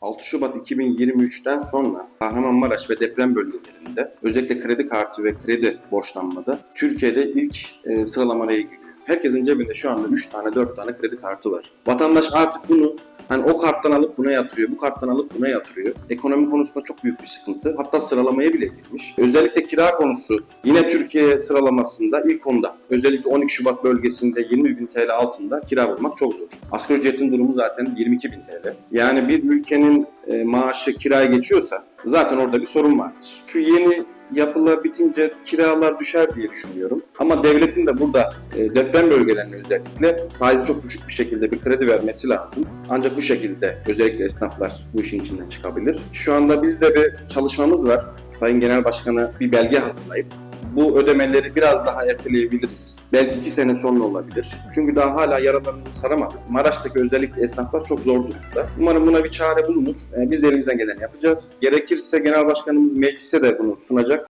6 Şubat 2023'ten sonra Kahramanmaraş ve deprem bölgelerinde özellikle kredi kartı ve kredi borçlanmada Türkiye'de ilk e, sıralamaya giriyor. Herkesin cebinde şu anda 3 tane 4 tane kredi kartı var. Vatandaş artık bunu hani o karttan alıp buna yatırıyor, bu karttan alıp buna yatırıyor. Ekonomi konusunda çok büyük bir sıkıntı. Hatta sıralamaya bile girmiş. Özellikle kira konusu yine Türkiye sıralamasında ilk onda. Özellikle 12 Şubat bölgesinde 20 bin TL altında kira bulmak çok zor. Asgari ücretin durumu zaten 22 bin TL. Yani bir ülkenin e, maaşı kiraya geçiyorsa zaten orada bir sorun vardır. Şu yeni yapılar bitince kiralar düşer diye düşünüyorum. Ama devletin de burada e, deprem bölgelerine özellikle faizi çok düşük bir şekilde bir kredi vermesi lazım. Ancak bu şekilde özellikle esnaflar bu işin içinden çıkabilir. Şu anda bizde bir çalışmamız var. Sayın Genel Başkanı bir belge hazırlayıp bu ödemeleri biraz daha erteleyebiliriz. Belki iki sene sonra olabilir. Çünkü daha hala yaralarımızı saramadık. Maraş'taki özellikle esnaflar çok zor durumda. Umarım buna bir çare bulunur. Ee, Biz de elimizden geleni yapacağız. Gerekirse Genel Başkanımız meclise de bunu sunacak.